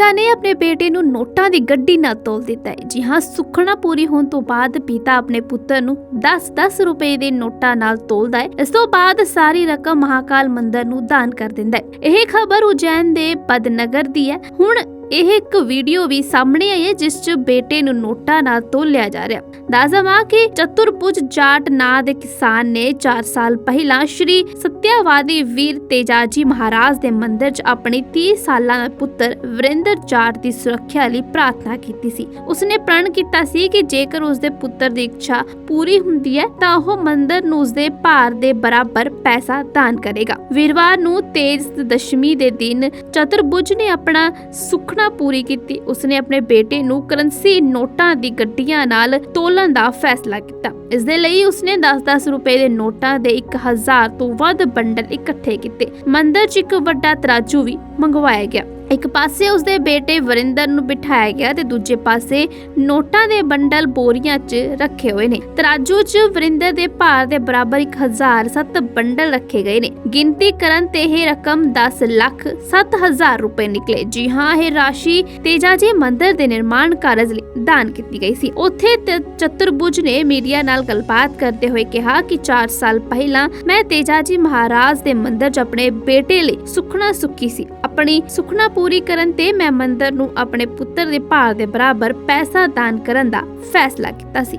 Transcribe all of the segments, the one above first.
ਪਿਤਾ ਨੇ ਆਪਣੇ ਬੇਟੇ ਨੂੰ ਨੋਟਾਂ ਦੀ ਗੱਡੀ ਨਾਲ ਤੋਲ ਦਿੱਤਾ ਹੈ। ਜੀ ਹਾਂ ਸੁਖਣਾ ਪੂਰੀ ਹੋਣ ਤੋਂ ਬਾਅਦ ਪਿਤਾ ਆਪਣੇ ਪੁੱਤਰ ਨੂੰ 10-10 ਰੁਪਏ ਦੇ ਨੋਟਾਂ ਨਾਲ ਤੋਲਦਾ ਹੈ। ਇਸ ਤੋਂ ਬਾਅਦ ਸਾਰੀ ਰਕਮ ਮਹਾਕਾਲ ਮੰਦਰ ਨੂੰ ਦਾਨ ਕਰ ਦਿੰਦਾ ਹੈ। ਇਹ ਖਬਰ ਉਜੈਨ ਦੇ ਪਦਨਗਰ ਦੀ ਹੈ। ਹੁਣ ਇਹ ਇੱਕ ਵੀਡੀਓ ਵੀ ਸਾਹਮਣੇ ਆਈ ਹੈ, ਜਿਸ 'ਚ ਬੇਟੇ ਨੂੰ ਨੋਟਾਂ ਨਾਲ ਤੋਲਿਆ ਜਾ ਰਿਹਾ ਦਾਜ਼ਮਾ ਕਿ ਚਤੁਰਭੁਜ ਜਾਟ ਨਾਂ ਦੇ ਕਿਸਾਨ ਨੇ 4 ਸਾਲ ਪਹਿਲਾਂ ਸ਼੍ਰੀ ਸਤਿਆਵਾਦੀ ਵੀਰ ਤੇਜਾਜੀ ਮਹਾਰਾਜ ਦੇ ਮੰਦਿਰ 'ਚ ਆਪਣੀ 30 ਸਾਲਾਂ ਦਾ ਪੁੱਤਰ ਵਰਿੰਦਰ ਜਾਟ ਦੀ ਸੁਰੱਖਿਆ ਲਈ ਪ੍ਰਾਰਥਨਾ ਕੀਤੀ ਸੀ। ਉਸਨੇ ਪ੍ਰਣ ਕੀਤਾ ਸੀ ਕਿ ਜੇਕਰ ਉਸਦੇ ਪੁੱਤਰ ਦੀ ਇੱਛਾ ਪੂਰੀ ਹੁੰਦੀ ਹੈ, ਤਾਂ ਉਹ ਮੰਦਿਰ ਨੂੰ ਉਸਦੇ ਭਾਰ ਦੇ ਬਰਾਬਰ ਪੈਸਾ ਦਾਨ ਕਰੇਗਾ। ਵੀਰਵਾਰ ਨੂੰ ਤੇਜ ਦਸ਼ਮੀ ਦੇ ਦਿਨ ਚਤੁਰਭੁਜ ਨੇ ਆਪਣਾ ਸੁਖਣਾ ਪੂਰੀ ਕੀਤੀ। ਉਸਨੇ ਆਪਣੇ ਬੇਟੇ ਨੂੰ ਕਰੰਸੀ ਨੋਟਾਂ ਦੀ ਗੱਡੀਆਂ ਨਾਲ ਤੋਲ ਤੋਲਣ ਦਾ ਫੈਸਲਾ ਕੀਤਾ। ਇਸ ਦੇ ਲਈ ਉਸਨੇ 10-10 ਰੁਪਏ ਦੇ ਨੋਟਾਂ ਦੇ 1000 ਤੋਂ ਵੱਧ ਬੰਡਲ ਇਕੱਠੇ ਕੀਤੇ। ਮੰਦਿਰ 'ਚ ਇੱਕ ਵੱਡਾ ਤਰਾਜੂ ਵੀ ਮੰਗਵਾਇਆ ਗਿਆ। ਇੱਕ ਪਾਸੇ ਉਸਦੇ ਬੇਟੇ ਵਰਿੰਦਰ ਨੂੰ ਬਿਠਾਇਆ ਗਿਆ ਤੇ ਦੂਜੇ ਪਾਸੇ ਨੋਟਾਂ ਦੇ ਬੰਡਲ ਬੋਰੀਆਂ 'ਚ ਰੱਖੇ ਹੋਏ ਨੇ। ਤਰਾਜੂ 'ਚ ਵਰਿੰਦਰ ਦੇ ਭਾਰ ਦੇ ਬਰਾਬਰ 1007 ਬੰਡਲ ਰੱਖੇ ਗਏ ਨੇ। ਗਿਣਤੀ ਕਰਨ ਤੇ ਇਹ ਰਕਮ 10 ਲੱਖ 7000 ਰੁਪਏ ਨਿਕਲੇ। ਜੀ ਹਾਂ, ਇਹ ਰਾਸ਼ੀ ਤੇਜਾਜੀ ਮੰਦਿਰ ਦੇ ਨਿਰਮਾਣ ਕਾਰਜ ਲਈ ਦਾਨ ਕੀਤੀ ਗਈ ਸੀ। ਉੱਥੇ ਤ- ਚਤੁਰਭੁਜ ਨੇ ਮੀਡੀਆ ਨਾਲ ਗੱਲਬਾਤ ਕਰਦੇ ਹੋਏ ਕਿਹਾ ਕਿ 4 ਸਾਲ ਪਹਿਲਾਂ ਮੈਂ ਤੇਜਾ ਜੀ ਮਹਾਰਾਜ ਦੇ ਮੰਦਿਰ 'ਚ ਆਪਣੇ ਬੇਟੇ ਲਈ ਸੁਖਣਾ ਸੁੱਕੀ ਸੀ। ਆਪਣੀ ਸੁਖਣਾ ਪੂਰੀ ਕਰਨ ਤੇ ਮੈਂ ਮੰਦਰ ਨੂੰ ਆਪਣੇ ਪੁੱਤਰ ਦੇ ਭਾਰ ਦੇ ਬਰਾਬਰ ਪੈਸਾ ਦਾਨ ਕਰਨ ਦਾ ਫੈਸਲਾ ਕੀਤਾ ਸੀ।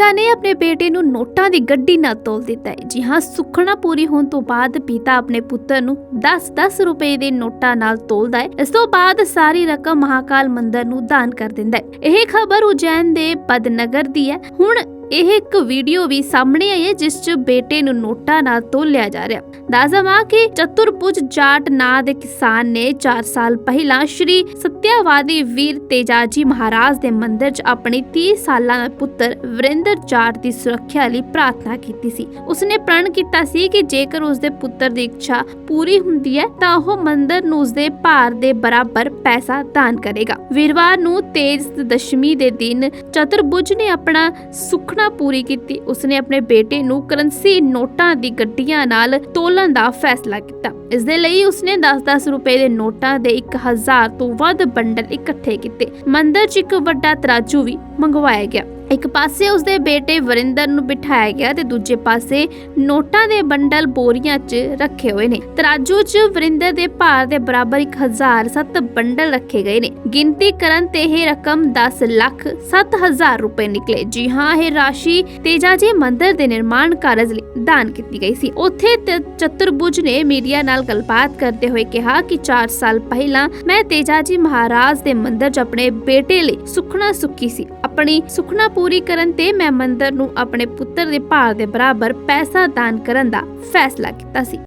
ਪਿਤਾ ਨੇ ਆਪਣੇ ਬੇਟੇ ਨੂੰ ਨੋਟਾਂ ਦੀ ਗੱਡੀ ਨਾਲ ਤੋਲ ਦਿੱਤਾ ਹੈ। ਜੀ ਹਾਂ ਸੁਖਣਾ ਪੂਰੀ ਹੋਣ ਤੋਂ ਬਾਅਦ ਪਿਤਾ ਆਪਣੇ ਪੁੱਤਰ ਨੂੰ 10-10 ਰੁਪਏ ਦੇ ਨੋਟਾਂ ਨਾਲ ਤੋਲਦਾ ਹੈ। ਇਸ ਤੋਂ ਬਾਅਦ ਸਾਰੀ ਰਕਮ ਮਹਾਕਾਲ ਮੰਦਿਰ ਨੂੰ ਦਾਨ ਕਰ ਦਿੰਦਾ ਹੈ। ਇਹ ਖਬਰ ਉਜੈਨ ਦੇ ਪਦਨਗਰ ਦੀ ਹੈ। ਹੁਣ ਇਹ ਇੱਕ ਵੀਡੀਓ ਵੀ ਸਾਹਮਣੇ ਆਈ ਹੈ, ਜਿਸ 'ਚ ਬੇਟੇ ਨੂੰ ਨੋਟਾਂ ਨਾਲ ਤੋਲਿਆ ਜਾ ਰਿਹਾ ਦਾਜ਼ਮਾ ਕਿ ਚਤੁਰਭੁਜ ਜਾਟ ਨਾਂ ਦੇ ਕਿਸਾਨ ਨੇ 4 ਸਾਲ ਪਹਿਲਾਂ ਸ਼੍ਰੀ ਸਤਿਆਵਾਦੀ ਵੀਰ ਤੇਜਾਜੀ ਮਹਾਰਾਜ ਦੇ ਮੰਦਿਰ 'ਚ ਆਪਣੀ 30 ਸਾਲਾਂ ਦਾ ਪੁੱਤਰ ਵਰਿੰਦਰ ਜਾਟ ਦੀ ਸੁਰੱਖਿਆ ਲਈ ਪ੍ਰਾਰਥਨਾ ਕੀਤੀ ਸੀ। ਉਸਨੇ ਪ੍ਰਣ ਕੀਤਾ ਸੀ ਕਿ ਜੇਕਰ ਉਸਦੇ ਪੁੱਤਰ ਦੀ ਇੱਛਾ ਪੂਰੀ ਹੁੰਦੀ ਹੈ, ਤਾਂ ਉਹ ਮੰਦਿਰ ਨੂੰ ਉਸਦੇ ਭਾਰ ਦੇ ਬਰਾਬਰ ਪੈਸਾ ਦਾਨ ਕਰੇਗਾ। ਵੀਰਵਾਰ ਨੂੰ ਤੇਜ ਦਸ਼ਮੀ ਦੇ ਦਿਨ ਚਤੁਰਭੁਜ ਨੇ ਆਪਣਾ ਸੁਖਣਾ ਪੂਰੀ ਕੀਤੀ, ਉਸਨੇ ਆਪਣੇ ਬੇਟੇ ਨੂੰ ਕਰੰਸੀ ਨੋਟਾਂ ਦੀ ਗੱਡੀਆਂ ਨਾਲ ਤੋਲਣ ਦਾ ਫੈਸਲਾ ਕੀਤਾ। ਇਸ ਦੇ ਲਈ ਉਸਨੇ 10-10 ਰੁਪਏ ਦੇ ਨੋਟਾਂ ਦੇ 1000 ਤੋਂ ਵੱਧ ਬੰਡਲ ਇਕੱਠੇ ਕੀਤੇ। ਮੰਦਿਰ 'ਚ ਇੱਕ ਵੱਡਾ ਤਰਾਜੂ ਵੀ ਮੰਗਵਾਇਆ ਗਿਆ। ਇੱਕ ਪਾਸੇ ਉਸਦੇ ਬੇਟੇ ਵਰਿੰਦਰ ਨੂੰ ਬਿਠਾਇਆ ਗਿਆ ਤੇ ਦੂਜੇ ਪਾਸੇ ਨੋਟਾਂ ਦੇ ਬੰਡਲ ਬੋਰੀਆਂ 'ਚ ਰੱਖੇ ਹੋਏ ਨੇ। ਤਰਾਜੂ 'ਚ ਵਰਿੰਦਰ ਦੇ ਭਾਰ ਦੇ ਬਰਾਬਰ 1007 ਬੰਡਲ ਰੱਖੇ ਗਏ ਨੇ। ਗਿਣਤੀ ਕਰਨ ਤੇ ਇਹ ਰਕਮ 10 ਲੱਖ 7000 ਰੁਪਏ ਨਿਕਲੇ। ਜੀ ਹਾਂ, ਇਹ ਰਾਸ਼ੀ ਤੇਜਾਜੀ ਮੰਦਿਰ ਦੇ ਨਿਰਮਾਣ ਕਾਰਜ ਲਈ ਦਾਨ ਕੀਤੀ ਗਈ ਸੀ। ਉੱਥੇ ਤ- ਚਤੁਰਭੁਜ ਨੇ ਮੀਡੀਆ ਨਾਲ ਗੱਲਬਾਤ ਕਰਦੇ ਹੋਏ ਕਿਹਾ ਕਿ 4 ਸਾਲ ਪਹਿਲਾਂ ਮੈਂ ਤੇਜਾ ਜੀ ਮਹਾਰਾਜ ਦੇ ਮੰਦਿਰ 'ਚ ਆਪਣੇ ਬੇਟੇ ਲਈ ਸੁਖਣਾ ਸੁੱਕੀ ਸੀ। ਆਪਣੀ ਸੁਖਣਾ ਪੂਰੀ ਕਰਨ ਤੇ ਮੈਂ ਮੰਦਰ ਨੂੰ ਆਪਣੇ ਪੁੱਤਰ ਦੇ ਭਾਰ ਦੇ ਬਰਾਬਰ ਪੈਸਾ ਦਾਨ ਕਰਨ ਦਾ ਫੈਸਲਾ ਕੀਤਾ ਸੀ।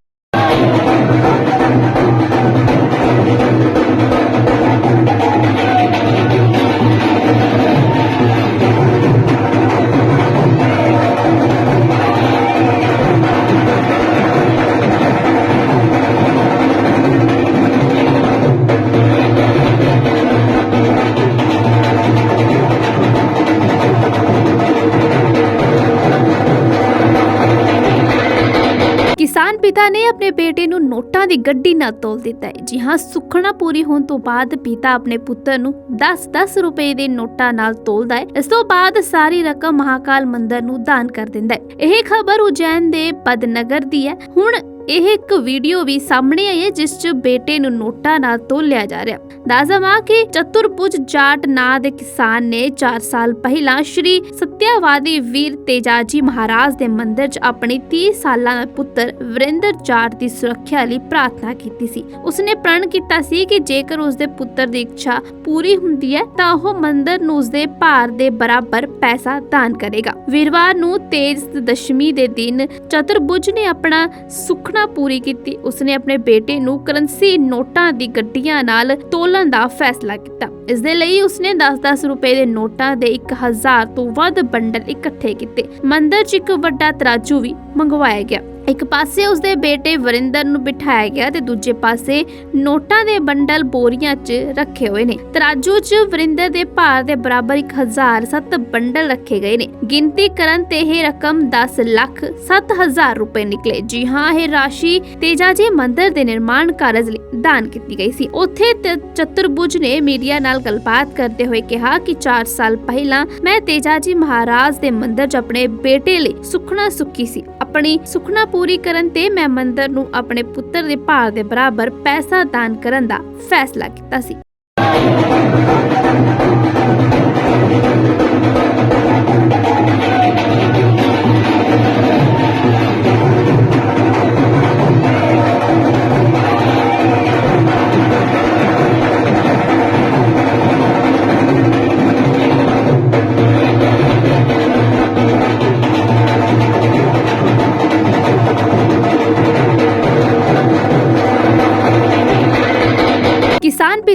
ਪਿਤਾ ਨੇ ਆਪਣੇ ਬੇਟੇ ਨੂੰ ਨੋਟਾਂ ਦੀ ਗੱਡੀ ਨਾਲ ਤੋਲ ਦਿੱਤਾ ਹੈ। ਜੀ ਹਾਂ, ਸੁਖਣਾ ਪੂਰੀ ਹੋਣ ਤੋਂ ਬਾਅਦ ਪਿਤਾ ਆਪਣੇ ਪੁੱਤਰ ਨੂੰ 10-10 ਰੁਪਏ ਦੇ ਨੋਟਾਂ ਨਾਲ ਤੋਲਦਾ ਹੈ। ਇਸ ਤੋਂ ਬਾਅਦ ਸਾਰੀ ਰਕਮ ਮਹਾਕਾਲ ਮੰਦਿਰ ਨੂੰ ਦਾਨ ਕਰ ਦਿੰਦਾ ਹੈ। ਇਹ ਖਬਰ ਉਜੈਨ ਦੇ ਪਦਨਗਰ ਦੀ ਹੈ। ਹੁਣ ਇਹ ਇੱਕ ਵੀਡੀਓ ਵੀ ਸਾਹਮਣੇ ਆਈ ਹੈ, ਜਿਸ 'ਚ ਬੇਟੇ ਨੂੰ ਨੋਟਾਂ ਨਾਲ ਤੋਲਿਆ ਜਾ ਰਿਹਾ ਦਾਜ਼ਮਾ ਕਿ ਚਤੁਰਭੁਜ ਜਾਟ ਨਾਂ ਦੇ ਕਿਸਾਨ ਨੇ 4 ਸਾਲ ਪਹਿਲਾਂ ਸ਼੍ਰੀ ਸਤਿਆਵਾਦੀ ਵੀਰ ਤੇਜਾਜੀ ਮਹਾਰਾਜ ਦੇ ਮੰਦਿਰ 'ਚ ਆਪਣੀ 30 ਸਾਲਾਂ ਦਾ ਪੁੱਤਰ ਵਰਿੰਦਰ ਜਾਟ ਦੀ ਸੁਰੱਖਿਆ ਲਈ ਪ੍ਰਾਰਥਨਾ ਕੀਤੀ ਸੀ। ਉਸਨੇ ਪ੍ਰਣ ਕੀਤਾ ਸੀ ਕਿ ਜੇਕਰ ਉਸਦੇ ਪੁੱਤਰ ਦੀ ਇੱਛਾ ਪੂਰੀ ਹੁੰਦੀ ਹੈ, ਤਾਂ ਉਹ ਮੰਦਿਰ ਨੂੰ ਉਸਦੇ ਭਾਰ ਦੇ ਬਰਾਬਰ ਪੈਸਾ ਦਾਨ ਕਰੇਗਾ। ਵੀਰਵਾਰ ਨੂੰ ਤੇਜ ਦਸ਼ਮੀ ਦੇ ਦਿਨ ਚਤੁਰਭੁਜ ਨੇ ਆਪਣਾ ਸੁਖ ਸੁਖਨਾ ਪੂਰੀ ਕੀਤੀ, ਉਸਨੇ ਆਪਣੇ ਬੇਟੇ ਨੂੰ ਕਰੰਸੀ ਨੋਟਾਂ ਦੀ ਗੱਡੀਆਂ ਨਾਲ ਤੋਲਣ ਦਾ ਫੈਸਲਾ ਕੀਤਾ। ਇਸ ਦੇ ਲਈ ਉਸਨੇ 10-10 ਰੁਪਏ ਦੇ ਨੋਟਾਂ ਦੇ 1000 ਤੋਂ ਵੱਧ ਬੰਡਲ ਇਕੱਠੇ ਕੀਤੇ। ਮੰਦਿਰ 'ਚ ਇੱਕ ਵੱਡਾ ਤਰਾਜੂ ਵੀ ਮੰਗਵਾਇਆ ਗਿਆ। ਇੱਕ ਪਾਸੇ ਉਸਦੇ ਬੇਟੇ ਵਰਿੰਦਰ ਨੂੰ ਬਿਠਾਇਆ ਗਿਆ ਤੇ ਦੂਜੇ ਪਾਸੇ ਨੋਟਾਂ ਦੇ ਬੰਡਲ ਬੋਰੀਆਂ 'ਚ ਰੱਖੇ ਹੋਏ ਨੇ। ਤਰਾਜੂ 'ਚ ਵਰਿੰਦਰ ਦੇ ਭਾਰ ਦੇ ਬਰਾਬਰ 1007 ਬੰਡਲ ਰੱਖੇ ਗਏ ਨੇ। ਗਿਣਤੀ ਕਰਨ ਤੇ ਇਹ ਰਕਮ 10 ਲੱਖ 7000 ਰੁਪਏ ਨਿਕਲੇ। ਜੀ ਹਾਂ, ਇਹ ਰਾਸ਼ੀ ਤੇਜਾਜੀ ਮੰਦਿਰ ਦੇ ਨਿਰਮਾਣ ਕਾਰਜ ਲਈ ਦਾਨ ਕੀਤੀ ਗਈ ਸੀ। ਉੱਥੇ ਤ- ਚਤੁਰਭੁਜ ਨੇ ਮੀਡੀਆ ਨਾਲ ਗੱਲਬਾਤ ਕਰਦੇ ਹੋਏ ਕਿਹਾ ਕਿ 4 ਸਾਲ ਪਹਿਲਾਂ ਮੈਂ ਤੇਜਾਜੀ ਮਹਾਰਾਜ ਦੇ ਮੰਦਿਰ 'ਚ ਆਪਣੇ ਬੇਟੇ ਲਈ ਸੁਖਣਾ ਸੁੱਕੀ ਸੀ। ਆਪਣੀ ਸੁਖਣਾ ਪੂਰੀ ਕਰਨ ਤੇ ਮੈਂ ਮੰਦਿਰ ਨੂੰ ਆਪਣੇ ਪੁੱਤਰ ਦੇ ਭਾਰ ਦੇ ਬਰਾਬਰ ਪੈਸਾ ਦਾਨ ਕਰਨ ਦਾ ਫੈਸਲਾ ਕੀਤਾ ਸੀ।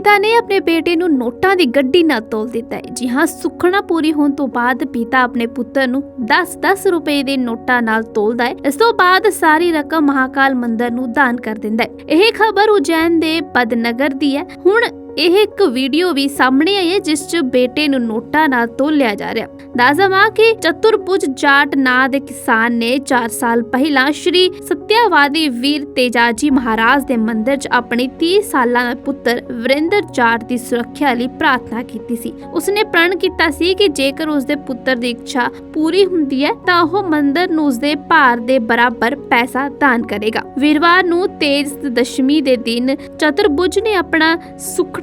ਪਿਤਾ ਨੇ ਆਪਣੇ ਬੇਟੇ ਨੂੰ ਨੋਟਾਂ ਦੀ ਗੱਡੀ ਨਾਲ ਤੋਲ ਦਿੱਤਾ ਹੈ। ਜੀ ਹਾਂ ਸੁਖਣਾ ਪੂਰੀ ਹੋਣ ਤੋਂ ਬਾਅਦ ਪਿਤਾ ਆਪਣੇ ਪੁੱਤਰ ਨੂੰ 10-10 ਰੁਪਏ ਦੇ ਨੋਟਾਂ ਨਾਲ ਤੋਲਦਾ ਹੈ। ਇਸ ਤੋਂ ਬਾਅਦ ਸਾਰੀ ਰਕਮ ਮਹਾਕਾਲ ਮੰਦਿਰ ਨੂੰ ਦਾਨ ਕਰ ਦਿੰਦਾ ਹੈ। ਇਹ ਖਬਰ ਉਜੈਨ ਦੇ ਪਦਨਗਰ ਦੀ ਹੈ। ਹੁਣ ਇਹ ਇੱਕ ਵੀਡੀਓ ਵੀ ਸਾਹਮਣੇ ਆਈ ਹੈ, ਜਿਸ 'ਚ ਬੇਟੇ ਨੂੰ ਨੋਟਾਂ ਨਾਲ ਤੋਲਿਆ ਜਾ ਰਿਹਾ। ਦਾਜ਼ਮਾ ਕਿ ਚਤੁਰਭੁਜ ਜਾਟ ਨਾਂ ਦੇ ਕਿਸਾਨ ਨੇ 4 ਸਾਲ ਪਹਿਲਾਂ ਸ਼੍ਰੀ ਸਤਿਆਵਾਦੀ ਵੀਰ ਤੇਜਾਜੀ ਮਹਾਰਾਜ ਦੇ ਮੰਦਿਰ 'ਚ ਆਪਣੀ 30 ਸਾਲਾਂ ਦਾ ਪੁੱਤਰ ਵਰਿੰਦਰ ਜਾਟ ਦੀ ਸੁਰੱਖਿਆ ਲਈ ਪ੍ਰਾਰਥਨਾ ਕੀਤੀ ਸੀ। ਉਸਨੇ ਪ੍ਰਣ ਕੀਤਾ ਸੀ ਕਿ ਜੇਕਰ ਉਸਦੇ ਪੁੱਤਰ ਦੀ ਇੱਛਾ ਪੂਰੀ ਹੁੰਦੀ ਹੈ, ਤਾਂ ਉਹ ਮੰਦਿਰ ਨੂੰ ਉਸਦੇ ਭਾਰ ਦੇ ਬਰਾਬਰ ਪੈਸਾ ਦਾਨ ਕਰੇਗਾ। ਵੀਰਵਾਰ ਨੂੰ ਤੇਜ ਦਸ਼ਮੀ ਦੇ ਦਿਨ ਚਤੁਰਭੁਜ ਨੇ ਆਪਣਾ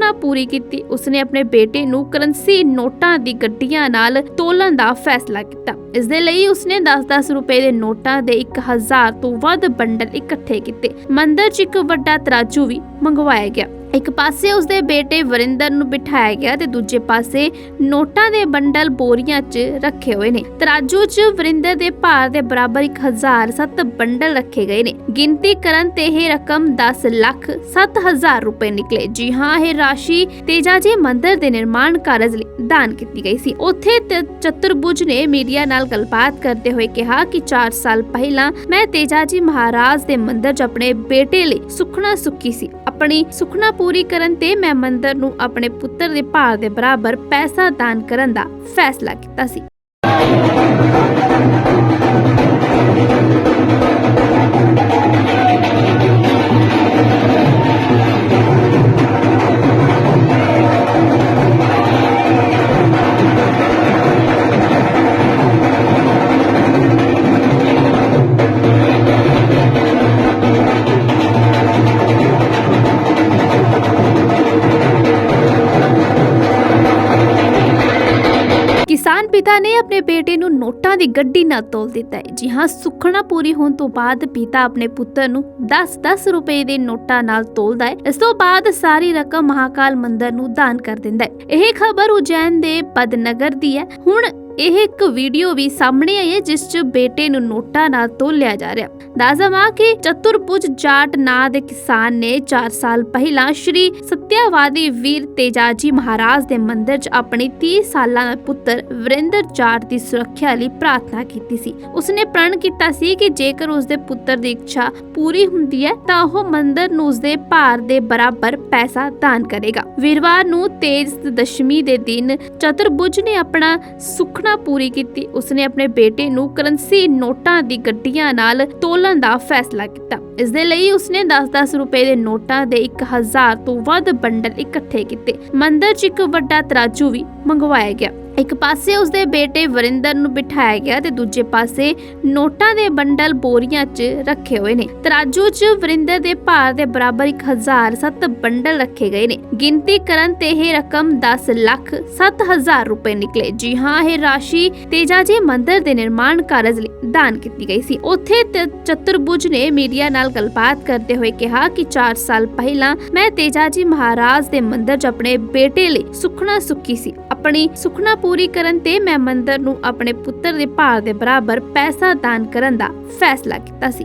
ਸੁਖਨਾ ਪੂਰੀ ਕੀਤੀ, ਉਸਨੇ ਆਪਣੇ ਬੇਟੇ ਨੂੰ ਕਰੰਸੀ ਨੋਟਾਂ ਦੀ ਗੱਡੀਆਂ ਨਾਲ ਤੋਲਣ ਦਾ ਫੈਸਲਾ ਕੀਤਾ। ਇਸ ਦੇ ਲਈ ਉਸਨੇ 10-10 ਰੁਪਏ ਦੇ ਨੋਟਾਂ ਦੇ 1000 ਤੋਂ ਵੱਧ ਬੰਡਲ ਇਕੱਠੇ ਕੀਤੇ। ਮੰਦਿਰ 'ਚ ਇੱਕ ਵੱਡਾ ਤਰਾਜੂ ਵੀ ਮੰਗਵਾਇਆ ਗਿਆ। ਇੱਕ ਪਾਸੇ ਉਸਦੇ ਬੇਟੇ ਵਰਿੰਦਰ ਨੂੰ ਬਿਠਾਇਆ ਗਿਆ ਤੇ ਦੂਜੇ ਪਾਸੇ ਨੋਟਾਂ ਦੇ ਬੰਡਲ ਬੋਰੀਆਂ 'ਚ ਰੱਖੇ ਹੋਏ ਨੇ। ਤਰਾਜੂ 'ਚ ਵਰਿੰਦਰ ਦੇ ਭਾਰ ਦੇ ਬਰਾਬਰ 1007 ਬੰਡਲ ਰੱਖੇ ਗਏ ਨੇ। ਗਿਣਤੀ ਕਰਨ ਤੇ ਇਹ ਰਕਮ 10 ਲੱਖ 7000 ਰੁਪਏ ਨਿਕਲੇ। ਜੀ ਹਾਂ, ਇਹ ਰਾਸ਼ੀ ਤੇਜਾ ਜੀ ਮੰਦਿਰ ਦੇ ਨਿਰਮਾਣ ਕਾਰਜ ਲਈ ਦਾਨ ਕੀਤੀ ਗਈ ਸੀ। ਉੱਥੇ ਤ- ਚਤੁਰਭੁਜ ਨੇ ਮੀਡੀਆ ਨਾਲ ਗੱਲਬਾਤ ਕਰਦੇ ਹੋਏ ਕਿਹਾ ਕਿ 4 ਸਾਲ ਪਹਿਲਾਂ ਮੈਂ ਤੇਜਾ ਜੀ ਮਹਾਰਾਜ ਦੇ ਮੰਦਿਰ 'ਚ ਆਪਣੇ ਬੇਟੇ ਲਈ ਸੁਖਣਾ ਸੁੱਕੀ ਸੀ। ਆਪਣੀ ਸੁਖਣਾ ਪੂਰੀ ਕਰਨ ਤੇ ਮੈਂ ਮੰਦਰ ਨੂੰ ਆਪਣੇ ਪੁੱਤਰ ਦੇ ਭਾਰ ਦੇ ਬਰਾਬਰ ਪੈਸਾ ਦਾਨ ਕਰਨ ਦਾ ਫੈਸਲਾ ਕੀਤਾ ਸੀ। ਕਿਸਾਨ ਪਿਤਾ ਨੇ ਆਪਣੇ ਬੇਟੇ ਨੂੰ ਨੋਟਾਂ ਦੀ ਗੱਡੀ ਨਾਲ ਤੋਲ ਦਿੱਤਾ ਹੈ। ਜੀ ਹਾਂ, ਸੁਖਣਾ ਪੂਰੀ ਹੋਣ ਤੋਂ ਬਾਅਦ ਪਿਤਾ ਆਪਣੇ ਪੁੱਤਰ ਨੂੰ 10-10 ਰੁਪਏ ਦੇ ਨੋਟਾਂ ਨਾਲ ਤੋਲਦਾ ਹੈ। ਇਸ ਤੋਂ ਬਾਅਦ ਸਾਰੀ ਰਕਮ ਮਹਾਕਾਲ ਮੰਦਰ ਨੂੰ ਦਾਨ ਕਰ ਦਿੰਦਾ ਹੈ। ਇਹ ਖਬਰ ਉਜੈਨ ਦੇ ਪਦਨਗਰ ਦੀ ਹੈ। ਹੁਣ ਇਹ ਇੱਕ ਵੀਡੀਓ ਵੀ ਸਾਹਮਣੇ ਆਈ ਹੈ, ਜਿਸ 'ਚ ਬੇਟੇ ਨੂੰ ਨੋਟਾਂ ਨਾਲ ਤੋਲਿਆ ਜਾ ਰਿਹਾ ਦਾਜ਼ਮਾ ਕਿ ਚਤੁਰਭੁਜ ਜਾਟ ਨਾਂ ਦੇ ਕਿਸਾਨ ਨੇ 4 ਸਾਲ ਪਹਿਲਾਂ ਸ਼੍ਰੀ ਸਤਿਆਵਾਦੀ ਵੀਰ ਤੇਜਾਜੀ ਮਹਾਰਾਜ ਦੇ ਮੰਦਿਰ 'ਚ ਆਪਣੀ 30 ਸਾਲਾਂ ਦਾ ਪੁੱਤਰ ਵਰਿੰਦਰ ਜਾਟ ਦੀ ਸੁਰੱਖਿਆ ਲਈ ਪ੍ਰਾਰਥਨਾ ਕੀਤੀ ਸੀ। ਉਸਨੇ ਪ੍ਰਣ ਕੀਤਾ ਸੀ ਕਿ ਜੇਕਰ ਉਸਦੇ ਪੁੱਤਰ ਦੀ ਇੱਛਾ ਪੂਰੀ ਹੁੰਦੀ ਹੈ, ਤਾਂ ਉਹ ਮੰਦਿਰ ਨੂੰ ਉਸਦੇ ਭਾਰ ਦੇ ਬਰਾਬਰ ਪੈਸਾ ਦਾਨ ਕਰੇਗਾ। ਵੀਰਵਾਰ ਨੂੰ ਤੇਜ ਦਸ਼ਮੀ ਦੇ ਦਿਨ ਚਤੁਰਭੁਜ ਨੇ ਆਪਣਾ ਸੁਖਨਾ ਪੂਰੀ ਕੀਤੀ। ਉਸਨੇ ਆਪਣੇ ਬੇਟੇ ਨੂੰ ਕਰੰਸੀ ਨੋਟਾਂ ਦੀ ਗੱਡੀਆਂ ਨਾਲ ਤੋਲ ਤੋਲਣ ਦਾ ਫੈਸਲਾ ਕੀਤਾ। ਇਸ ਦੇ ਲਈ ਉਸਨੇ 10-10 ਰੁਪਏ ਦੇ ਨੋਟਾਂ ਦੇ 1000 ਤੋਂ ਵੱਧ ਬੰਡਲ ਇਕੱਠੇ ਕੀਤੇ। ਮੰਦਿਰ 'ਚ ਇੱਕ ਵੱਡਾ ਤਰਾਜੂ ਵੀ ਮੰਗਵਾਇਆ ਗਿਆ। ਇੱਕ ਪਾਸੇ ਉਸਦੇ ਬੇਟੇ ਵਰਿੰਦਰ ਨੂੰ ਬਿਠਾਇਆ ਗਿਆ ਤੇ ਦੂਜੇ ਪਾਸੇ ਨੋਟਾਂ ਦੇ ਬੰਡਲ ਬੋਰੀਆਂ 'ਚ ਰੱਖੇ ਹੋਏ ਨੇ। ਤਰਾਜੂ 'ਚ ਵਰਿੰਦਰ ਦੇ ਭਾਰ ਦੇ ਬਰਾਬਰ 1007 ਬੰਡਲ ਰੱਖੇ ਗਏ ਨੇ। ਗਿਣਤੀ ਕਰਨ ਤੇ ਇਹ ਰਕਮ 10 ਲੱਖ 7000 ਰੁਪਏ ਨਿਕਲੇ। ਜੀ ਹਾਂ, ਇਹ ਰਾਸ਼ੀ ਤੇਜਾ ਜੀ ਮੰਦਿਰ ਦੇ ਨਿਰਮਾਣ ਕਾਰਜ ਲਈ ਦਾਨ ਕੀਤੀ ਗਈ ਸੀ। ਉੱਥੇ ਤ- ਚਤੁਰਭੁਜ ਨੇ ਮੀਡੀਆ ਨਾਲ ਗੱਲਬਾਤ ਕਰਦੇ ਹੋਏ ਕਿਹਾ ਕਿ 4 ਸਾਲ ਪਹਿਲਾਂ ਮੈਂ ਤੇਜਾ ਜੀ ਮਹਾਰਾਜ ਦੇ ਮੰਦਿਰ 'ਚ ਆਪਣੇ ਬੇਟੇ ਲਈ ਸੁਖਣਾ ਸੁੱਕੀ ਸੀ। ਆਪਣੀ ਸੁਖਣਾ ਪੂਰੀ ਕਰਨ ਤੇ ਮੈਂ ਮੰਦਰ ਨੂੰ ਆਪਣੇ ਪੁੱਤਰ ਦੇ ਭਾਰ ਦੇ ਬਰਾਬਰ ਪੈਸਾ ਦਾਨ ਕਰਨ ਦਾ ਫੈਸਲਾ ਕੀਤਾ ਸੀ।